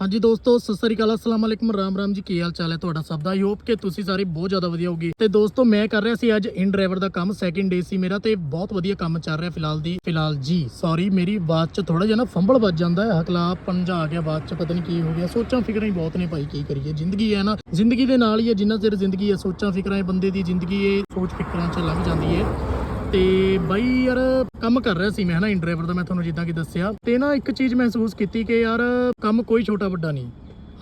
ਹਾਂਜੀ ਦੋਸਤੋ, ਸਤਿ ਸ੍ਰੀ ਅਕਾਲ, ਅਸਲਾਮ ਅਲੈਕੁਮ, ਰਾਮ ਰਾਮ ਜੀ, ਕੀ ਹਾਲ ਚਾਲ ਹੈ ਤੁਹਾਡਾ ਸਭ ਦਾ? ਆਈ ਹੋਪ ਕਿ ਤੁਸੀਂ ਸਾਰੇ ਬਹੁਤ ਜ਼ਿਆਦਾ ਵਧੀਆ ਹੋਗੇ ਤੇ ਦੋਸਤੋ, ਮੈਂ ਕਰ ਰਿਹਾ ਸੀ ਅੱਜ ਇਨ ਡਰਾਈਵਰ ਦਾ ਕੰਮ ਸੈਕਿੰਡ ਡੇ ਸੀ ਮੇਰਾ, ਤੇ ਬਹੁਤ ਵਧੀਆ ਕੰਮ ਚੱਲ ਰਿਹਾ ਫਿਲਹਾਲ ਦੀ, ਫਿਲਹਾਲ ਜੀ। ਸੌਰੀ ਮੇਰੀ ਆਵਾਜ਼ 'ਚ ਥੋੜਾ ਜਿਹਾ ਨਾ ਫੰਬਲ ਵੱਜ ਜਾਂਦਾ ਹੈ ਹਕਲਾ ਪੰਜਾ ਆ ਗਿਆ ਆਵਾਜ਼ 'ਚ, ਪਤਾ ਨਹੀਂ ਕੀ ਹੋ ਗਿਆ। ਸੋਚਾਂ, ਫਿਕਰਾਂ ਹੀ ਬਹੁਤ ਨੇ ਭਾਈ, ਕੀ ਕਰੀਏ? ਜ਼ਿੰਦਗੀ ਹੈ ਨਾ, ਜ਼ਿੰਦਗੀ ਦੇ ਨਾਲ ਹੀ ਹੈ, ਜਿੰਨਾ ਚਿਰ ਜ਼ਿੰਦਗੀ ਹੈ, ਸੋਚਾਂ, ਫਿਕਰਾਂ ਹੈ, ਬੰਦੇ ਦੀ ਜ਼ਿੰਦਗੀ ਇਹ ਸੋਚ ਫਿਕਰਾਂ 'ਚ ਲੰਘ ਜਾਂਦੀ ਹੈ। ਤੇ ਬਾਈ ਯਾਰ, ਕੰਮ ਕਰ ਰਿਹਾ ਸੀ ਮੈਂ, ਹਨਾ ਇਨ ਡਰਾਈਵਰ ਦਾ, ਮੈਂ ਤੁਹਾਨੂੰ ਜਿੱਦਾਂ ਕਿ ਦੱਸਿਆ। ਤੇ ਨਾ ਇੱਕ ਚੀਜ਼ ਮਹਿਸੂਸ ਕੀਤੀ ਕਿ ਯਾਰ, ਕੰਮ ਕੋਈ ਛੋਟਾ ਵੱਡਾ ਨਹੀਂ।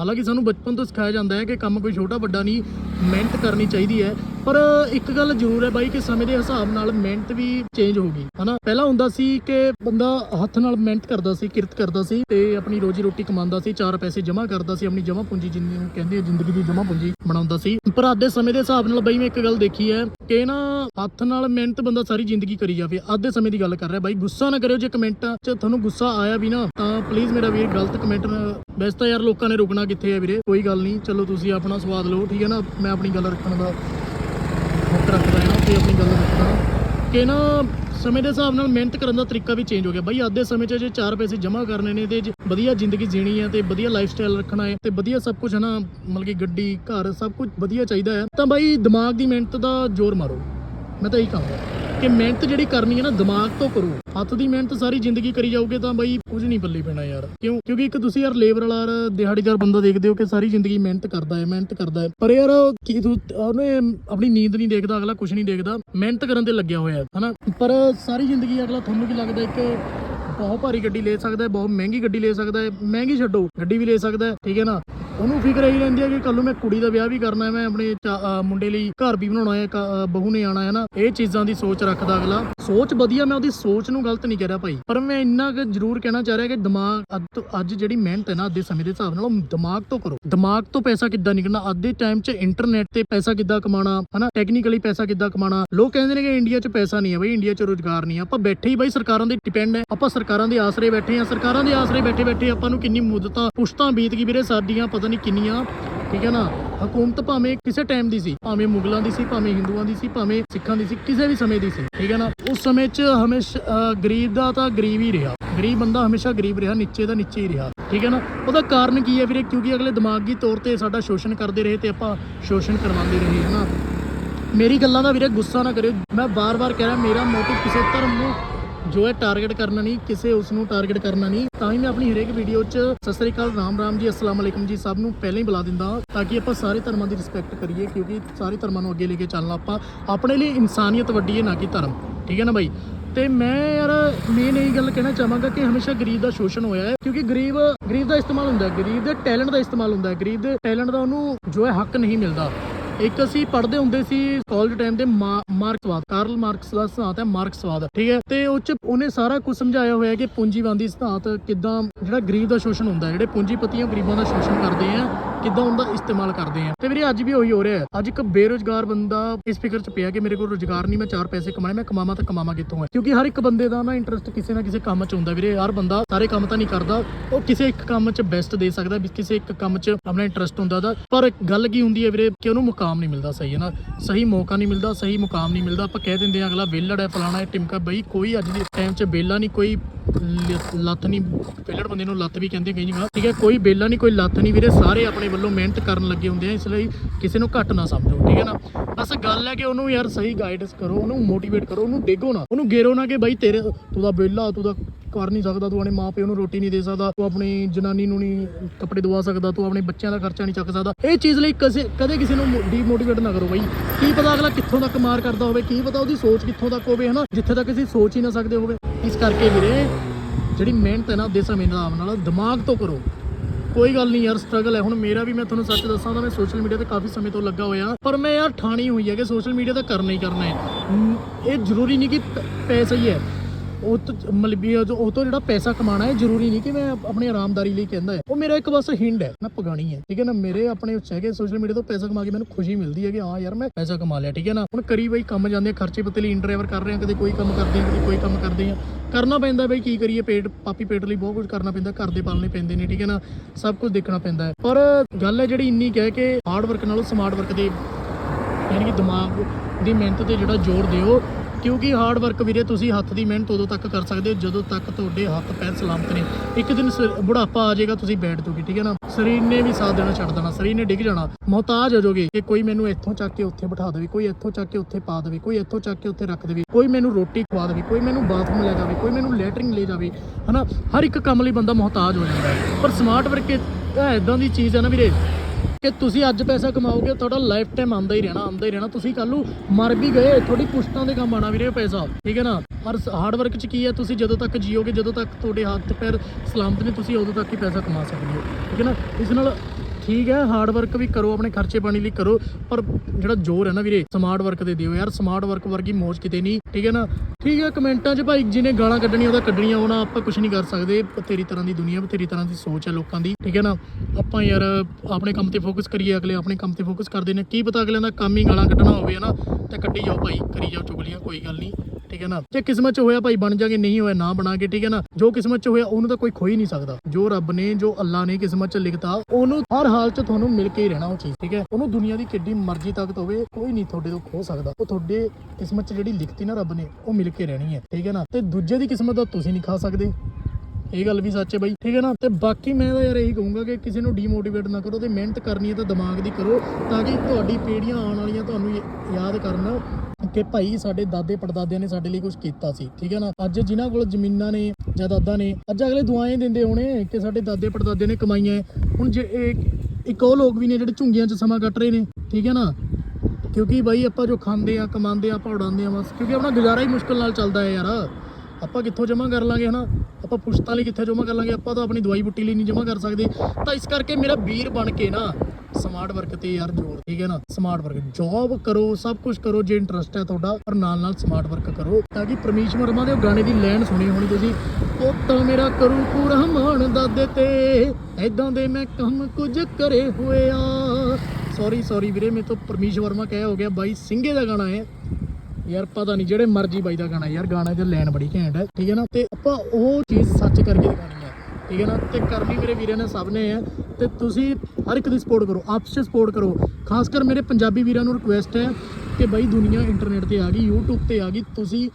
ਹਾਲਾਂਕਿ ਸਾਨੂੰ ਬਚਪਨ ਤੋਂ ਸਿਖਾਇਆ ਜਾਂਦਾ ਹੈ ਕਿ ਕੰਮ ਕੋਈ ਛੋਟਾ ਵੱਡਾ ਨਹੀਂ, ਮਿਹਨਤ ਕਰਨੀ ਚਾਹੀਦੀ ਹੈ। ਪਰ ਇੱਕ ਗੱਲ ਜ਼ਰੂਰ ਹੈ ਬਾਈ ਕਿ ਸਮੇਂ ਦੇ ਹਿਸਾਬ ਨਾਲ ਮਿਹਨਤ ਵੀ ਚੇਂਜ ਹੋ ਗਈ, ਹਨਾ? ਪਹਿਲਾਂ ਹੁੰਦਾ ਸੀ ਕਿ ਬੰਦਾ ਹੱਥ ਨਾਲ ਮਿਹਨਤ ਕਰਦਾ ਸੀ, ਕਿਰਤ ਕਰਦਾ ਸੀ ਤੇ ਆਪਣੀ ਰੋਜੀ ਰੋਟੀ ਕਮਾਉਂਦਾ ਸੀ, ਚਾਰ ਪੈਸੇ ਜਮ੍ਹਾਂ ਕਰਦਾ ਸੀ, ਆਪਣੀ ਜਮ੍ਹਾਂ ਪੂੰਜੀ ਜਿੰਨੀ ਕਹਿੰਦੇ ਜ਼ਿੰਦਗੀ ਦੀ ਜਮ੍ਹਾਂ ਪੂੰਜੀ ਬਣਾਉਂਦਾ ਸੀ। ਪਰ ਅੱਜ ਦੇ ਸਮੇਂ ਦੇ ਹਿਸਾਬ ਨਾਲ ਬਾਈ ਮੈਂ ਇੱਕ ਗੱਲ ਦੇਖੀ ਹੈ ਕਿ ਨਾ ਹੱਥ ਨਾਲ ਮਿਹਨਤ ਬੰਦਾ ਸਾਰੀ ਜ਼ਿੰਦਗੀ ਕਰੀ ਜਾਵੇ। ਅੱਜ ਦੇ ਸਮੇਂ ਦੀ ਗੱਲ ਕਰ ਰਿਹਾ ਬਾਈ, ਗੁੱਸਾ ਨਾ ਕਰਿਓ ਜੇ ਕਮੈਂਟਾਂ 'ਚ ਤੁਹਾਨੂੰ ਗੁੱਸਾ ਆਇਆ ਵੀ ਨਾ, ਤਾਂ ਪਲੀਜ਼ ਮੇਰਾ ਵੀਰ ਗਲਤ ਕਮੈਂਟ ਵੈਸੇ ਤਾਂ ਯਾਰ ਲੋਕਾਂ ਨੇ ਰੁਕਣਾ ਕਿੱਥੇ ਹੈ ਵੀਰੇ? ਕੋਈ ਗੱਲ ਨਹੀਂ, ਚਲੋ ਤੁਸੀਂ ਆਪਣਾ ਸਵਾਦ ਲਓ, ਠੀਕ ਹੈ ਨਾ? ਮੈਂ ਆਪਣੀ ਗੱਲ ਰੱਖਣ ਦਾ ਮੁੱਖ ਰੱਖਦਾ ਹਾਂ ਤੇ ਆਪਣੀ ਗੱਲ ਰੱਖਦਾ ਕਿ ਨਾ ਸਮੇਂ ਦੇ ਹਿਸਾਬ ਨਾਲ ਮਿਹਨਤ ਕਰਨ ਦਾ ਤਰੀਕਾ ਵੀ ਚੇਂਜ ਹੋ ਗਿਆ। ਬਾਈ ਅੱਜ ਦੇ ਸਮੇਂ 'ਚ ਜੇ ਚਾਰ ਪੈਸੇ ਜਮ੍ਹਾਂ ਕਰਨੇ ਨੇ ਤੇ ਜੇ ਵਧੀਆ ਜ਼ਿੰਦਗੀ ਜੀਣੀ ਹੈ ਤੇ ਵਧੀਆ ਲਾਈਫ ਸਟਾਈਲ ਰੱਖਣਾ ਹੈ ਤੇ ਵਧੀਆ ਸਭ ਕੁਝ ਹੈ ਨਾ, ਮਤਲਬ ਕਿ ਗੱਡੀ, ਘਰ ਸਭ ਕੁਝ ਵਧੀਆ ਚਾਹੀਦਾ ਹੈ, ਤਾਂ ਬਾਈ ਦਿਮਾਗ ਦੀ ਮਿਹਨਤ ਦਾ ਜ਼ੋਰ ਮਾਰੋ। ਮੈਂ ਤਾਂ ਇਹੀ ਕਹਾਂਗਾ। ਕਿ ਮਿਹਨਤ ਜਿਹੜੀ ਕਰਨੀ ਹੈ ਨਾ ਦਿਮਾਗ ਤੋਂ ਕਰੋ। ਹੱਥ ਦੀ ਮਿਹਨਤ ਸਾਰੀ ਜ਼ਿੰਦਗੀ ਕਰੀ ਜਾਓਗੇ ਤਾਂ ਬਾਈ ਕੁਝ ਨਹੀਂ ਪੱਲੇ ਪੈਣਾ ਯਾਰ। ਕਿਉਂ? ਕਿਉਂਕਿ ਇੱਕ ਤੁਸੀਂ ਯਾਰ ਲੇਬਰ ਵਾਲਾ ਦਿਹਾੜੀਦਾਰ ਬੰਦਾ ਦੇਖਦੇ ਹੋ ਕਿ ਸਾਰੀ ਜ਼ਿੰਦਗੀ ਮਿਹਨਤ ਕਰਦਾ ਹੈ, ਮਿਹਨਤ ਕਰਦਾ ਹੈ। ਪਰ ਯਾਰ ਕੀ ਤੂੰ ਉਹਨੇ ਆਪਣੀ ਨੀਂਦ ਨਹੀਂ ਦੇਖਦਾ, ਅਗਲਾ ਕੁਝ ਨਹੀਂ ਦੇਖਦਾ। ਮਿਹਨਤ ਕਰਨ ਤੇ ਲੱਗਿਆ ਹੋਇਆ ਹੈ, ਹਨਾ? ਪਰ ਸਾਰੀ ਜ਼ਿੰਦਗੀ ਅਗਲਾ ਤੁਹਾਨੂੰ ਕੀ ਲੱਗਦਾ ਇੱਕ ਬਹੁਤ ਭਾਰੀ ਗੱਡੀ ਲੈ ਸਕਦਾ ਹੈ, ਬਹੁਤ ਮਹਿੰਗੀ ਗੱਡੀ ਲੈ ਸਕਦਾ ਹੈ। ਮਹਿੰਗੀ ਛੱਡੋ, ਗੱਡੀ ਵੀ ਲੈ ਸਕਦਾ ਹੈ, ਠੀਕ ਹੈ ਨਾ? ਉਹਨੂੰ ਫਿਕਰ ਇਹੀ ਰਹਿੰਦੀ ਹੈ ਕਿ ਕੱਲ ਨੂੰ ਮੈਂ ਕੁੜੀ ਦਾ ਵਿਆਹ ਵੀ ਕਰਨਾ ਹੈ, ਮੈਂ ਆਪਣੇ ਮੁੰਡੇ ਲਈ ਘਰ ਵੀ ਬਣਾਉਣਾ ਹੈ ਬਹੂ ਨੇ ਆਣਾ ਹੈ ਨਾ, ਇਹ ਚੀਜ਼ਾਂ ਦੀ ਸੋਚ ਰੱਖਦਾ ਅਗਲਾ। ਸੋਚ ਵਧੀਆ, ਮੈਂ ਉਹਦੀ ਸੋਚ ਨੂੰ ਗਲਤ ਨਹੀਂ ਕਹਿ ਰਿਹਾ ਭਾਈ। ਪਰ ਮੈਂ ਇੰਨਾ ਕੁ ਜ਼ਰੂਰ ਕਹਿਣਾ ਚਾਹ ਰਿਹਾ ਕਿ ਦਿਮਾਗ ਅੱਜ ਜਿਹੜੀ ਮਿਹਨਤ ਹੈ ਨਾ ਅੱਜ ਦੇ ਸਮੇਂ ਦੇ ਹਿਸਾਬ ਨਾਲ, ਉਹ ਦਿਮਾਗ ਤੋਂ ਕਰੋ। ਦਿਮਾਗ ਤੋਂ ਪੈਸਾ ਕਿੱਦਾਂ ਨਿਕਲਣਾ? ਅੱਜ ਦੇ ਟਾਈਮ 'ਚ ਇੰਟਰਨੈਟ ਤੇ ਪੈਸਾ ਕਿੱਦਾਂ ਕਮਾਉਣਾ? ਹਨਾ ਟੈਕਨੀਕਲੀ ਪੈਸਾ ਕਿੱਦਾਂ ਕਮਾਉਣਾ? ਲੋਕ ਕਹਿੰਦੇ ਨੇ ਕਿ ਇੰਡੀਆ 'ਚ ਪੈਸਾ ਨਹੀਂ ਹੈ ਬਈ ਇੰਡੀਆ 'ਚ ਰੋਜ਼ਗਾਰ ਨਹੀਂ ਹੈ। ਆਪਾਂ ਬੈਠੇ ਹੀ ਬਾਈ, ਸਰਕਾਰਾਂ ਦੇ ਡਿਪੈਂਡ ਹੈ। ਆਪਾਂ ਸਰਕਾਰਾਂ ਦੇ ਆਸਰੇ ਬੈਠੇ ਆ ਸਰਕਾਰਾਂ ਦੇ ਆਸਰੇ ਬੈਠੇ ਬੈਠੇ ਆਪਾਂ ਨੂੰ ਕਿੰਨੀ ਮੁੱਦਤਾਂ, ਪੁਸ਼ਤਾਂ ਬੀਤ ਗਈ ਵੀਰੇ, ਸਾਡੀਆਂ, ਪਤਾ ਨਹੀਂ ਕਿੰਨੀਆਂ, ਠੀਕ ਹੈ ਨਾ? ਹਕੂਮਤ ਭਾਵੇਂ ਕਿਸੇ ਟਾਈਮ ਦੀ ਸੀ, ਭਾਵੇਂ ਮੁਗਲਾਂ ਦੀ ਸੀ, ਭਾਵੇਂ ਹਿੰਦੂਆਂ ਦੀ ਸੀ, ਭਾਵੇਂ ਸਿੱਖਾਂ ਦੀ ਸੀ, ਕਿਸੇ ਵੀ ਸਮੇਂ ਦੀ ਸੀ, ਠੀਕ ਹੈ ਨਾ? ਉਸ ਸਮੇਂ 'ਚ ਹਮੇਸ਼ਾ ਗਰੀਬ ਦਾ ਤਾਂ ਗਰੀਬ ਹੀ ਰਿਹਾ। ਗਰੀਬ ਬੰਦਾ ਹਮੇਸ਼ਾ ਗਰੀਬ ਰਿਹਾ, ਨੀਚੇ ਦਾ ਨੀਚੇ ਹੀ ਰਿਹਾ, ਠੀਕ ਹੈ ਨਾ? ਉਹਦਾ ਕਾਰਨ ਕੀ ਹੈ ਵੀਰੇ? ਕਿਉਂਕਿ ਅਗਲੇ ਦਿਮਾਗੀ ਤੌਰ ਤੇ ਸਾਡਾ ਸ਼ੋਸ਼ਣ ਕਰਦੇ ਰਹੇ ਤੇ ਆਪਾਂ ਸ਼ੋਸ਼ਣ ਕਰਵਾਉਂਦੇ ਰਹੇ, ਹੈ ਨਾ? ਮੇਰੀ ਗੱਲਾਂ ਦਾ ਵੀਰੇ ਗੁੱਸਾ ਨਾ ਕਰਿਓ। ਮੈਂ ਬਾਰ-ਬਾਰ ਕਹਿ ਰਿਹਾ, ਮੇਰਾ ਮੋਟਿਵ ਕਿਸੇ ਧਰਮ ਨੂੰ ਜੋ ਹੈ ਟਾਰਗੇਟ ਕਰਨਾ ਨਹੀਂ, ਕਿਸੇ ਉਸ ਨੂੰ ਟਾਰਗੇਟ ਕਰਨਾ ਨਹੀਂ, ਤਾਂ ਹੀ ਮੈਂ ਆਪਣੀ ਹਰੇਕ ਵੀਡੀਓ 'ਚ ਸਤਿ ਸ੍ਰੀ ਅਕਾਲ, ਰਾਮ ਰਾਮ ਜੀ, ਅਸਲਾਮ ਅਲੈਕੁਮ ਜੀ, ਸਭ ਨੂੰ ਪਹਿਲਾਂ ਹੀ ਬੁਲਾ ਦਿੰਦਾ, ਤਾਂ ਕਿ ਆਪਾਂ ਸਾਰੇ ਧਰਮਾਂ ਦੀ ਰਿਸਪੈਕਟ ਕਰੀਏ, ਕਿਉਂਕਿ ਸਾਰੇ ਧਰਮਾਂ ਨੂੰ ਅੱਗੇ ਲੈ ਕੇ ਚੱਲਣਾ ਆਪਾਂ, ਆਪਣੇ ਲਈ ਇਨਸਾਨੀਅਤ ਵੱਡੀ ਹੈ, ਨਾ ਕਿ ਧਰਮ, ਠੀਕ ਹੈ ਨਾ ਬਾਈ? ਤੇ ਮੈਂ ਯਾਰ ਮੇਨ ਇਹੀ ਗੱਲ ਕਹਿਣਾ ਚਾਹਾਂਗਾ ਕਿ ਹਮੇਸ਼ਾ ਗਰੀਬ ਦਾ ਸ਼ੋਸ਼ਣ ਹੋਇਆ ਹੈ, ਕਿਉਂਕਿ ਗਰੀਬ ਗਰੀਬ ਦਾ ਇਸਤੇਮਾਲ ਹੁੰਦਾ ਹੈ, ਗਰੀਬ ਦੇ ਟੈਲੈਂਟ ਦਾ ਇਸਤੇਮਾਲ ਹੁੰਦਾ ਹੈ, ਗਰੀਬ ਦੇ ਟੈਲੈਂਟ ਦਾ ਉਹਨੂੰ ਜੋ ਹੈ ਹੱਕ ਨਹੀਂ ਮਿਲਦਾ। ਇੱਕ ਅਸੀਂ ਪੜ੍ਹਦੇ ਹੁੰਦੇ ਸੀ ਕਾਲਜ ਟਾਈਮ ਦੇ ਮਾਰਕਸਵਾਦ, ਕਾਰਲ ਮਾਰਕਸ ਦਾ ਸਿਧਾਂਤ ਹੈ ਮਾਰਕਸਵਾਦ, ਠੀਕ ਹੈ? ਤੇ ਉਹ ਚ ਉਹਨੇ ਸਾਰਾ ਕੁਝ ਸਮਝਾਇਆ ਹੋਇਆ ਕਿ ਪੂੰਜੀਵਾਦੀ ਸਿਧਾਂਤ ਕਿਦਾਂ ਜਿਹੜਾ ਗਰੀਬ ਦਾ ਸ਼ੋਸ਼ਣ ਹੁੰਦਾ ਜਿਹੜੇ ਪੂੰਜੀਪਤੀਆਂ ਗਰੀਬਾਂ ਦਾ ਸ਼ੋਸ਼ਣ ਕਰਦੇ ਆ, ਕਿਦਾਂ ਉਹਦਾ ਇਸਤੇਮਾਲ ਕਰਦੇ ਆ। ਤੇ ਵੀਰੇ ਅੱਜ ਵੀ ਉਹੀ ਹੋ ਰਿਹਾ ਅੱਜ ਇੱਕ ਬੇਰੋਜ਼ਗਾਰ ਬੰਦਾ ਇਸ ਫਿਕਰ ਚ ਪਿਆ ਕਿ ਮੇਰੇ ਕੋਲ ਰੋਜ਼ਗਾਰ ਨਹੀਂ, ਮੈਂ ਚਾਰ ਪੈਸੇ ਕਮਾਣੇ ਮੈਂ ਕਮਾਵਾਂ ਤਾਂ ਕਮਾਵਾਂ ਕਿੱਥੋਂ ਹੈ ਕਿਉਂਕਿ ਹਰ ਇੱਕ ਬੰਦੇ ਦਾ ਨਾ ਇੰਟਰਸਟ ਕਿਸੇ ਨਾ ਕਿਸੇ ਕੰਮ ਚ ਹੁੰਦਾ ਵੀਰੇ। ਹਰ ਬੰਦਾ ਸਾਰੇ ਕੰਮ ਤਾਂ ਨਹੀਂ ਕਰਦਾ, ਉਹ ਕਿਸੇ ਇੱਕ ਕੰਮ ਚ ਬੈਸਟ ਦੇ ਸਕਦਾ, ਕਿਸੇ ਇੱਕ ਕੰਮ ਚ ਆਪਣਾ ਇੰਟਰਸਟ ਹੁੰਦਾ ਦਾ ਪਰ ਗੱਲ ਕੀ ਹੁੰਦੀ ਹੈ ਵੀਰੇ ਕਿ ਉਹਨੂੰ ਮੁਕਾਮ ਨਹੀਂ ਮਿਲਦਾ, ਸਹੀ ਹੈ ਨਾ? ਸਹੀ ਮੌਕਾ ਨਹੀਂ ਮਿਲਦਾ, ਸਹੀ ਮੁਕਾਮ ਨਹੀਂ ਮਿਲਦਾ। ਆਪਾਂ ਕਹਿ ਦਿੰਦੇ ਆ ਅਗਲਾ ਵਿਹਲੜ ਹੈ, ਫਲਾਣਾ ਹੈ, ਟਿਮਕਾ ਬਈ ਕੋਈ ਅੱਜ ਦੇ ਟਾਈਮ 'ਚ ਬੇਲਾ ਨਹੀਂ, ਕੋਈ ਲ- ਲੱਤ ਨਹੀਂ, ਵਿਹਲੜ ਬੰਦੇ ਨੂੰ ਲੱਤ ਵੀ ਕਹਿੰਦੇ ਕਈ ਜਗ੍ਹਾ। ਠੀਕ ਹੈ, ਕੋਈ ਬੇਲਾ ਨਹੀਂ, ਕੋਈ ਲੱਤ ਨਹੀਂ ਵੀਰੇ, ਸਾਰੇ ਆਪਣੇ ਵੱਲੋਂ ਮਿਹਨਤ ਕਰਨ ਲੱਗੇ ਹੁੰਦੇ ਆ, ਇਸ ਲਈ ਕਿਸੇ ਨੂੰ ਘੱਟ ਨਾ ਸਮਝੋ, ਠੀਕ ਹੈ ਨਾ? ਬਸ ਗੱਲ ਹੈ ਕਿ ਉਹਨੂੰ ਯਾਰ ਸਹੀ ਗਾਈਡੈਂਸ ਕਰੋ, ਉਹਨੂੰ ਮੋਟੀਵੇਟ ਕਰੋ, ਉਹਨੂੰ ਡੇਗੋ ਨਾ। ਉਹਨੂੰ ਗੇਰੋ ਨਾ ਕਿ ਬਈ ਤੇਰੇ ਤੂੰ, ਤਾਂ ਬੇਲਾ ਤੂੰ ਤਾਂ ਕਰ ਨਹੀਂ ਸਕਦਾ, ਤੂੰ ਆਪਣੇ ਮਾਪਿਆਂ ਨੂੰ ਰੋਟੀ ਨਹੀਂ ਦੇ ਸਕਦਾ, ਤੂੰ ਆਪਣੀ ਜਨਾਨੀ ਨੂੰ ਨਹੀਂ ਕੱਪੜੇ ਦਵਾ ਸਕਦਾ, ਤੂੰ ਆਪਣੇ ਬੱਚਿਆਂ ਦਾ ਖਰਚਾ ਨਹੀਂ ਚੱਕ ਸਕਦਾ। ਇਹ ਚੀਜ਼ ਲਈ ਕਦੇ ਕਦੇ ਕਿਸੇ ਨੂੰ ਡੀਮੋਟੀਵੇਟ ਨਾ ਕਰੋ ਬਈ। ਕੀ ਪਤਾ ਅਗਲਾ ਕਿੱਥੋਂ ਤੱਕ ਮਾਰ ਕਰਦਾ ਹੋਵੇ, ਕੀ ਪਤਾ ਉਹਦੀ ਸੋਚ ਕਿੱਥੋਂ ਤੱਕ ਹੋਵੇ, ਹਨਾ? ਜਿੱਥੇ ਤੱਕ ਅਸੀਂ ਸੋਚ ਹੀ ਨਾ ਸਕਦੇ ਹੋਵੇ। ਇਸ ਕਰਕੇ ਵੀਰੇ, ਜਿਹੜੀ ਮਿਹਨਤ ਹੈ ਨਾ, ਦੇ ਸਮੇਂ ਨਾਲ ਨਾਲ, ਦਿਮਾਗ ਤੋਂ ਕਰੋ। ਕੋਈ ਗੱਲ ਨਹੀਂ ਯਾਰ ਸਟਰਗਲ ਹੈ। ਹੁਣ ਮੇਰਾ ਵੀ ਮੈਂ ਤੁਹਾਨੂੰ ਸੱਚ ਦੱਸਾਂ ਤਾਂ ਮੈਂ ਸੋਸ਼ਲ ਮੀਡੀਆ ਤੇ ਕਾਫੀ ਸਮੇਂ ਤੋਂ ਲੱਗਾ ਹੋਇਆ। ਪਰ ਮੈਂ ਯਾਰ, ਠਾਣੀ ਹੋਈ ਹੈ ਕਿ ਸੋਸ਼ਲ ਮੀਡੀਆ ਤਾਂ ਕਰਨਾ ਹੀ ਕਰਨਾ ਹੈ। ਇਹ ਜ਼ਰੂਰੀ ਨਹੀਂ ਕਿ ਪੈਸਾ ਹੀ ਹੈ। ਉਹ ਤੋਂ ਮਤਲਬ ਉਹ ਤੋਂ ਜਿਹੜਾ ਪੈਸਾ ਕਮਾਣਾ ਹੈ ਜ਼ਰੂਰੀ ਨਹੀਂ ਕਿ ਮੈਂ ਆਪਣੀ ਆਰਾਮਦਾਰੀ ਲਈ ਕਹਿੰਦਾ ਹੈ। ਉਹ ਮੇਰਾ ਇੱਕ ਬਸ ਹਿੰਡ ਹੈ ਨਾ ਪਗਾਣੀ ਹੈ ਠੀਕ ਹੈ ਨਾ? ਮੇਰੇ ਆਪਣੇ ਹੈਗੇ ਸੋਸ਼ਲ ਮੀਡੀਆ ਤੋਂ ਪੈਸਾ ਕਮਾ ਕੇ ਮੈਨੂੰ ਖੁਸ਼ੀ ਮਿਲਦੀ ਹੈ ਕਿ ਹਾਂ ਯਾਰ ਮੈਂ ਪੈਸਾ ਕਮਾ ਲਿਆ ਠੀਕ ਹੈ ਨਾ? ਹੁਣ ਕਰੀ ਬਈ ਕੰਮ ਜਾਂਦੇ ਆ, ਖਰਚੇ ਪੱਤੇ ਲਈ ਡਰਾਈਵਰ ਕਰ ਰਹੇ ਆ ਕਦੇ ਕੋਈ ਕੰਮ ਕਰਦੇ ਆ ਕਦੇ ਕੋਈ ਕੰਮ ਕਰਦੇ ਆ। ਕਰਨਾ ਪੈਂਦਾ ਬਈ ਕੀ ਕਰੀਏ ਪੇਟ ਪਾਪੀ ਪੇਟ ਲਈ ਬਹੁਤ ਕੁਝ ਕਰਨਾ ਪੈਂਦਾ ਘਰ ਦੇ ਪਾਲਣੇ ਪੈਂਦੇ ਨੇ ਠੀਕ ਹੈ ਨਾ? ਸਭ ਕੁਝ ਦੇਖਣਾ ਪੈਂਦਾ ਹੈ। ਪਰ ਗੱਲ ਹੈ ਜਿਹੜੀ ਇੰਨੀ ਕਹਿ ਕੇ ਹਾਰਡ ਵਰਕ ਨਾਲੋਂ ਸਮਾਰਟ ਵਰਕ ਦੇ ਯਾਨੀ ਕਿ ਦਿਮਾਗ ਦੀ ਮਿਹਨਤ ਤੇ ਜਿਹੜਾ ਜ਼ੋਰ ਦਿਓ ਕਿਉਂਕਿ ਹਾਰਡ ਵਰਕ ਵੀਰੇ, ਤੁਸੀਂ ਹੱਥ ਦੀ ਮਿਹਨਤ ਉਦੋਂ ਤੱਕ ਕਰ ਸਕਦੇ ਹੋ ਜਦੋਂ ਤੱਕ ਤੁਹਾਡੇ ਹੱਥ ਪੈਰ ਸਲਾਮਤ ਨੇ। ਇੱਕ ਦਿਨ ਸ- ਬੁਢਾਪਾ ਆ ਜਾਏਗਾ, ਤੁਸੀਂ ਬੈਠ ਜਾਓਗੇ ਠੀਕ ਹੈ ਨਾ? ਸਰੀਰ ਨੇ ਵੀ ਸਾਥ ਦੇਣਾ ਛੱਡ ਦੇਣਾ, ਸਰੀਰ ਨੇ ਡਿੱਗ ਜਾਣਾ। ਮੁਹਤਾਜ ਹੋ ਜਾਓਗੇ ਕਿ ਕੋਈ ਮੈਨੂੰ ਇੱਥੋਂ ਚੱਕ ਕੇ ਉੱਥੇ ਬਿਠਾ ਦੇਵੇ, ਕੋਈ ਇੱਥੋਂ ਚੱਕ ਕੇ ਉੱਥੇ ਪਾ ਦੇਵੇ, ਕੋਈ ਇੱਥੋਂ ਚੱਕ ਕੇ ਉੱਥੇ ਰੱਖ ਦੇਵੇ, ਕੋਈ ਮੈਨੂੰ ਰੋਟੀ ਖਵਾ ਦੇਵੇ, ਕੋਈ ਮੈਨੂੰ ਬਾਥਰੂਮ ਲੈ ਜਾਵੇ, ਕੋਈ ਮੈਨੂੰ ਲੈਟਰਿੰਗ ਲੈ ਜਾਵੇ, ਹਨਾ? ਹਰ ਇੱਕ ਕੰਮ ਲਈ ਬੰਦਾ ਮੁਹਤਾਜ ਹੋ ਜਾਂਦਾ ਪਰ ਸਮਾਰਟ ਵਰਕ ਇਦਾਂ ਦੀ ਚੀਜ਼ ਹੈ ਨਾ ਵੀਰੇ ਕਿ ਤੁਸੀਂ ਅੱਜ ਪੈਸਾ ਕਮਾਓਗੇ, ਤੁਹਾਡਾ ਲਾਈਫ ਟਾਈਮ ਆਉਂਦਾ ਹੀ ਰਹਿਣਾ, ਆਉਂਦਾ ਹੀ ਰਹਿਣਾ। ਤੁਸੀਂ ਕੱਲ ਨੂੰ ਮਰ ਵੀ ਗਏ, ਤੁਹਾਡੀ ਪੁਸ਼ਤਾਂ ਦੇ ਕੰਮ ਆਣਾ ਵੀਰੇ ਉਹ ਪੈਸਾ। ਠੀਕ ਹੈ ਨਾ? ਪਰ ਹਾਰਡ ਵਰਕ ਚ ਕੀ ਹੈ? ਤੁਸੀਂ ਜਦੋਂ ਤੱਕ ਜੀਓਗੇ, ਜਦੋਂ ਤੱਕ ਤੁਹਾਡੇ ਹੱਥ ਪੈਰ ਸਲਾਮਤ ਨੇ, ਤੁਸੀਂ ਉਦੋਂ ਤੱਕ ਹੀ ਪੈਸਾ ਕਮਾ ਸਕਦੇ ਹੋ। ਠੀਕ ਹੈ ਨਾ? ਇਸ ਨਾਲ ਠੀਕ ਹੈ ਹਾਰਡ ਵਰਕ ਵੀ ਕਰੋ, ਆਪਣੇ ਖਰਚੇ ਪਾਣੀ ਲਈ ਕਰੋ, ਪਰ ਜਿਹੜਾ ਜ਼ੋਰ ਹੈ ਨਾ ਵੀਰੇ ਸਮਾਰਟ ਵਰਕ ਤੇ ਦਿਓ ਯਾਰ ਸਮਾਰਟ ਵਰਕ ਵਰਗੀ ਮੌਜ ਕਿਤੇ ਨਹੀਂ, ਠੀਕ ਹੈ ਨਾ? ਠੀਕ ਹੈ, ਕਮੈਂਟਾਂ 'ਚ ਭਾਈ ਜਿਹਨੇ ਗਾਲਾਂ ਕੱਢਣੀਆਂ, ਉਹਦਾ ਕੱਢਣੀਆਂ ਉਹਨਾਂ ਆਪਾਂ ਕੁਝ ਨਹੀਂ ਕਰ ਸਕਦੇ ਤੇਰੀ ਤਰ੍ਹਾਂ ਦੀ ਦੁਨੀਆ ਤੇਰੀ ਤਰ੍ਹਾਂ ਦੀ ਸੋਚ ਹੈ ਲੋਕਾਂ ਦੀ, ਠੀਕ ਹੈ ਨਾ? ਆਪਾਂ ਯਾਰ, ਆਪਣੇ ਕੰਮ ਤੇ ਫੋਕਸ ਕਰੀਏ, ਅਗਲੇ ਆਪਣੇ ਕੰਮ ਤੇ ਫੋਕਸ ਕਰਦੇ ਨੇ, ਕੀ ਪਤਾ ਅਗਲੇ ਦਾ ਕੰਮ ਹੀ ਗਾਲਾਂ ਕੱਢਣਾ ਹੋਵੇ, ਹੈ ਨਾ? ਤੇ ਕੱਢੀ ਜਾਓ ਭਾਈ, ਕਰੀ ਜਾਓ ਚੁਗਲੀਆਂ, ਕੋਈ ਗੱਲ ਨਹੀਂ। ਠੀਕ ਹੈ ਨਾ? ਜੇ ਕਿਸਮਤ 'ਚ ਹੋਇਆ ਭਾਈ ਬਣ ਜਾਗੇ, ਨਹੀਂ ਹੋਇਆ ਨਾ ਬਣਾਗੇ ਠੀਕ ਹੈ ਨਾ? ਜੋ ਕਿਸਮਤ 'ਚ ਹੋਇਆ, ਉਹਨੂੰ ਤਾਂ ਕੋਈ ਖੋਈ ਨਹੀਂ ਸਕਦਾ। ਜੋ ਰੱਬ ਨੇ, ਜੋ ਅੱਲਾ ਨੇ ਕਿਸਮਤ 'ਚ ਲਿਖਤਾ, ਉਹਨੂੰ ਹਰ ਹਾਲ 'ਚ ਤੁਹਾਨੂੰ ਮਿਲ ਕੇ ਹੀ ਰਹਿਣਾ ਉਹ ਚੀਜ਼, ਠੀਕ ਹੈ? ਉਹਨੂੰ ਦੁਨੀਆ ਦੀ ਕਿੱਡੀ ਮਰਜ਼ੀ ਤਾਕਤ ਹੋਵੇ, ਕੋਈ ਨਹੀਂ ਤੁਹਾਡੇ ਤੋਂ ਖੋ ਸਕਦਾ। ਉਹ ਤੁਹਾਡੇ ਕਿਸਮਤ 'ਚ ਜਿਹੜੀ ਲਿਖਤੀ ਨਾ ਰੱਬ ਨੇ, ਉਹ ਮਿਲ ਕੇ ਰਹਿਣੀ ਹੈ, ਠੀਕ ਹੈ ਨਾ? ਤੇ ਦੂਜੇ ਦੀ ਕਿਸਮਤ ਦਾ ਤੁਸੀਂ ਨਹੀਂ ਖਾ ਸਕਦੇ। ਇਹ ਗੱਲ ਵੀ ਸੱਚ ਹੈ ਬਾਈ, ਠੀਕ ਹੈ ਨਾ? ਤੇ ਬਾਕੀ ਮੈਂ ਤਾਂ ਯਾਰ ਇਹੀ ਕਹੂੰਗਾ ਕਿ ਕਿਸੇ ਨੂੰ ਡੀਮੋਟੀਵੇਟ ਨਾ ਕਰੋ ਤੇ ਮਿਹਨਤ ਕਰਨੀ ਹੈ ਤਾਂ ਦਿਮਾਗ ਦੀ ਕਰੋ, ਤਾਂ ਕਿ ਤੁਹਾਡੀ ਪੀੜ੍ਹੀਆਂ ਆਉਣ ਵਾਲੀਆਂ ਤੁਹਾਨੂੰ ਯਾਦ ਕਰਨ ਕਿ ਭਾਈ ਸਾਡੇ ਦਾਦੇ ਪੜਦਾਦਿਆਂ ਨੇ ਸਾਡੇ ਲਈ ਕੁਝ ਕੀਤਾ ਸੀ, ਠੀਕ ਹੈ ਨਾ? ਅੱਜ ਜਿਨ੍ਹਾਂ ਕੋਲ ਜ਼ਮੀਨਾਂ ਨੇ ਜਾਂ ਦਾਦਾ ਨੇ, ਅੱਜ ਅਗਲੇ ਦੁਆਏਂ ਦਿੰਦੇ ਹੋਣੇ ਕਿ ਸਾਡੇ ਦਾਦੇ ਪੜਦਾਦੇ ਨੇ ਕਮਾਈਆਂ ਹੈ। ਹੁਣ ਜੇ ਇੱਕ ਉਹ ਲੋਕ ਵੀ ਨੇ ਜਿਹੜੇ ਝੁੰਗੀਆਂ 'ਚ ਸਮਾਂ ਕੱਟ ਰਹੇ ਨੇ, ਠੀਕ ਹੈ ਨਾ? ਕਿਉਂਕਿ ਬਾਈ ਆਪਾਂ ਜੋ ਖਾਂਦੇ ਆ, ਕਮਾਉਂਦੇ ਆ, ਆਪਾਂ ਉਡਾਉਂਦੇ ਆ, ਬਸ, ਕਿਉਂਕਿ ਆਪਣਾ ਗੁਜ਼ਾਰਾ ਹੀ ਮੁਸ਼ਕਲ ਨਾਲ ਚੱਲਦਾ ਹੈ ਯਾਰ। ਆਪਾਂ ਕਿੱਥੋਂ ਜਮ੍ਹਾਂ ਕਰ ਲਾਂਗੇ, ਹਨਾ? ਆਪਾਂ ਪੁਸ਼ਤਾਂ ਲਈ ਕਿੱਥੇ ਜਮ੍ਹਾਂ ਕਰ ਲਾਂਗੇ? ਆਪਾਂ ਤਾਂ ਆਪਣੀ ਦਵਾਈ ਬੁੱਟੀ ਲਈ ਨਹੀਂ ਜਮ੍ਹਾਂ ਕਰ ਸਕਦੇ। ਤਾਂ ਇਸ ਕਰਕੇ ਮੇਰਾ ਵੀਰ ਬਣ ਕੇ ਨਾ ਸਮਾਰਟ ਵਰਕ ਤੇ ਯਾਰ ਜੋੜ, ਠੀਕ ਹੈ ਨਾ? ਸਮਾਰਟ ਵਰਕ ਜੌਬ ਕਰੋ, ਸਭ ਕੁਝ ਕਰੋ ਜੇ ਇੰਟਰਸਟ ਹੈ ਤੁਹਾਡਾ ਪਰ ਨਾਲ ਨਾਲ ਸਮਾਰਟ ਵਰਕ ਕਰੋ, ਤਾਂ ਕਿ ਪਰਮੇਸ਼ ਵਰਮਾ ਦੇ ਉਹ ਗਾਣੇ ਦੀ ਲਾਈਨ ਸੁਣੀ ਹੋਣੀ ਤੁਸੀਂ। ਪੁੱਤ ਮੇਰਾ ਕਰੂ ਪੂਰਾ ਮਾਣ ਦਾਦੇ ਤੇ ਐਦਾਂ ਦੇ ਮੈਂ ਕੰਮ ਕੁਝ ਕਰੇ ਹੋਇਆ। ਸੌਰੀ ਸੌਰੀ ਵੀਰੇ, ਮੇਰੇ ਤੋਂ ਪਰਮੇਸ਼ ਵਰਮਾ ਕਹਿ ਹੋ ਗਿਆ, ਬਾਈ ਸਿੰਘੇ ਦਾ ਗਾਣਾ ਹੈ। ਯਾਰ ਪਤਾ ਨਹੀਂ ਜਿਹੜੇ ਮਰਜ਼ੀ ਬਾਈ ਦਾ ਗਾਣਾ ਯਾਰ ਗਾਣਾ ਦੀ ਲਾਈਨ ਬੜੀ ਘੈਂਟ ਹੈ, ਠੀਕ ਹੈ ਨਾ? ਤੇ ਆਪਾਂ ਉਹ ਚੀਜ਼ ਸੱਚ ਕਰਕੇ ਦਿਖਾਣੀ ਠੀਕ ਹੈ ਨਾ? ਤੇ ਕਰਨੀ ਮੇਰੇ ਵੀਰਾਂ ਨੇ ਸਭ ਨੇ ਹੈ ਤੇ ਤੁਸੀਂ ਹਰ ਇੱਕ ਦੀ ਸਪੋਰਟ ਕਰੋ, ਆਪਸ ਵਿੱਚ ਸਪੋਰਟ ਕਰੋ। ਖਾਸ ਕਰ ਮੇਰੇ ਪੰਜਾਬੀ ਵੀਰਾਂ ਨੂੰ ਰਿਕੁਐਸਟ ਹੈ ਕਿ ਬਾਈ ਦੁਨੀਆ ਇੰਟਰਨੈਟ ਤੇ ਆ ਗਈ, YouTube ਤੇ ਆ ਗਈ। ਤੁਸੀਂ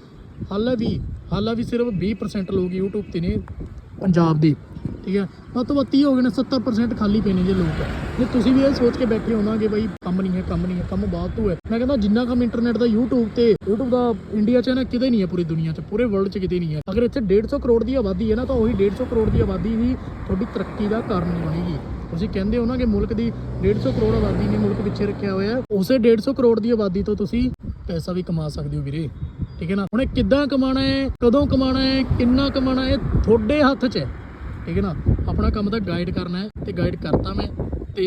ਹਾਲੇ ਵੀ ਹਾਲੇ ਵੀ ਸਿਰਫ 20% ਲੋਕ YouTube ਤੇ ਨੇ ਪੰਜਾਬ ਦੇ। ਠੀਕ ਹੈ? ਵੱਧ ਤੋਂ ਵੱਧ 30 ਹੋ ਗਏ ਨੇ 70% ਖਾਲੀ ਪਏ ਨੇ ਜੇ ਲੋਕ। ਜੇ ਤੁਸੀਂ ਵੀ ਇਹ ਸੋਚ ਕੇ ਬੈਠੇ ਹੋਵਾਂਗੇ ਬਈ ਕੰਮ ਨਹੀਂ ਹੈ, ਕੰਮ ਨਹੀਂ ਹੈ, ਕੰਮ ਬਾਅਦ ਤੋਂ ਹੈ। ਮੈਂ ਕਹਿੰਦਾ ਜਿੰਨਾ ਕੰਮ ਇੰਟਰਨੈਟ ਦਾ, YouTube ਤੇ, YouTube ਦਾ ਇੰਡੀਆ 'ਚ ਹੈ ਨਾ, ਕਿਤੇ ਨਹੀਂ ਹੈ ਪੂਰੀ ਦੁਨੀਆ 'ਚ, ਪੂਰੇ ਵਰਲਡ 'ਚ ਕਿਤੇ ਨਹੀਂ ਹੈ। ਅਗਰ ਇੱਥੇ 150 ਕਰੋੜ ਦੀ ਆਬਾਦੀ ਹੈ ਨਾ, ਤਾਂ ਉਹੀ 150 ਕਰੋੜ ਦੀ ਆਬਾਦੀ ਹੀ ਤੁਹਾਡੀ ਤਰੱਕੀ ਦਾ ਕਾਰਨ ਬਣੇਗੀ। ਤੁਸੀਂ ਕਹਿੰਦੇ ਹੋ ਨਾ ਕਿ ਮੁਲਕ ਦੀ 150 ਕਰੋੜ ਆਬਾਦੀ ਨੇ ਮੁਲਕ ਪਿੱਛੇ ਰੱਖਿਆ ਹੋਇਆ ਹੈ, ਉਸੇ 150 ਕਰੋੜ ਦੀ ਆਬਾਦੀ ਤੋਂ ਤੁਸੀਂ ਪੈਸਾ ਵੀ ਕਮਾ ਸਕਦੇ ਹੋ ਵੀਰੇ। ਠੀਕ ਹੈ ਨਾ? ਹੁਣ ਇਹ ਕਿੱਦਾਂ ਕਮਾਣਾ ਹੈ, ਕਦੋਂ ਕਮਾਣਾ ਹੈ, ਕਿੰਨਾ ਕਮਾਣਾ ਹੈ ਤੁਹਾਡੇ ਹੱਥ 'ਚ ਹੈ। ਠੀਕ ਹੈ ਨਾ? ਆਪਣਾ ਕੰਮ ਤਾਂ ਗਾਈਡ ਕਰਨਾ ਹੈ ਤੇ ਗਾਈਡ ਕਰਤਾ ਮੈਂ ਤੇ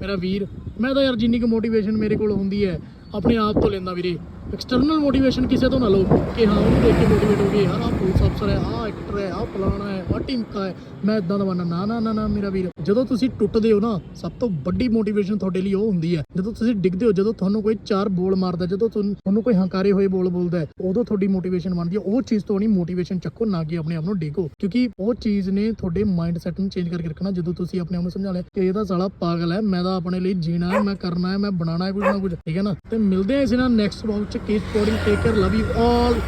ਮੇਰਾ ਵੀਰ, ਮੈਂ ਤਾਂ ਯਾਰ ਜਿੰਨੀ ਕੁ ਮੋਟੀਵੇਸ਼ਨ ਮੇਰੇ ਕੋਲ ਹੁੰਦੀ ਹੈ, ਆਪਣੇ ਆਪ ਤੋਂ ਲੈਂਦਾ ਵੀਰੇ। ਐਕਸਟਰਨਲ ਮੋਟੀਵੇਸ਼ਨ ਕਿਸੇ ਤੋਂ ਨਾ ਲਓ ਕਿ ਹਾਂ, ਉਹਨੂੰ ਦੇਖ ਕੇ ਮੋਟੀਵੇਟ ਹੋ ਗਏ, ਯਾਰ ਆਹ ਪੁਲਿਸ ਅਫਸਰ ਹੈ, ਆਹ ਐਕਟਰ ਹੈ, ਆਹ ਫਲਾਣਾ ਹੈ, ਆਹ ਟਿਮਕਾ ਹੈ, ਮੈਂ ਇਦਾਂ ਦਾ ਬਣਨਾ ਨਾ ਨਾ ਨਾ ਨਾ, ਮੇਰਾ ਵੀਰ, ਜਦੋਂ ਤੁਸੀਂ ਟੁੱਟਦੇ ਹੋ ਨਾ, ਸਭ ਤੋਂ ਵੱਡੀ ਮੋਟੀਵੇਸ਼ਨ ਤੁਹਾਡੇ ਲਈ ਉਹ ਹੁੰਦੀ ਹੈ। ਜਦੋਂ ਤੁਸੀਂ ਡਿੱਗਦੇ ਹੋ, ਜਦੋਂ ਤੁਹਾਨੂੰ ਕੋਈ ਚਾਰ ਬੋਲ ਮਾਰਦਾ, ਜਦੋਂ ਤੁਹਾਨੂੰ ਕੋਈ ਹੰਕਾਰੇ ਹੋਏ ਬੋਲ ਬੋਲਦਾ ਉਦੋਂ ਤੁਹਾਡੀ ਮੋਟੀਵੇਸ਼ਨ ਬਣਦੀ ਹੈ। ਉਹ ਚੀਜ਼ ਤੋਂ ਨਹੀਂ ਮੋਟੀਵੇਸ਼ਨ ਚੱਕੋ, ਨਾ ਕਿ ਆਪਣੇ ਆਪ ਨੂੰ ਡਿੱਗੋ। ਕਿਉਂਕਿ ਉਹ ਚੀਜ਼ ਨੇ ਤੁਹਾਡੇ ਮਾਈਂਡ ਸੈਟ ਨੂੰ ਚੇਂਜ ਕਰਕੇ ਰੱਖਣਾ, ਜਦੋਂ ਤੁਸੀਂ ਆਪਣੇ ਆਪ ਨੂੰ ਸਮਝਾ ਲਿਆ ਕਿ ਇਹ ਤਾਂ ਸਾਲਾ ਪਾਗਲ ਹੈ, ਮੈਂ ਤਾਂ ਆਪਣੇ ਲਈ ਜੀਣਾ ਹੈ, ਮੈਂ ਕਰਨਾ ਹੈ, ਮੈਂ ਬਣਾਉਣਾ ਹੈ ਕੁਝ ਨਾ ਕੁਝ ਠੀਕ ਹੈ ਨਾ? ਤੇ ਮਿਲਦੇ ਹਾਂ ਇਸ ਨਾਲ next vlog Mr. Case Podin. Take care. Love you all.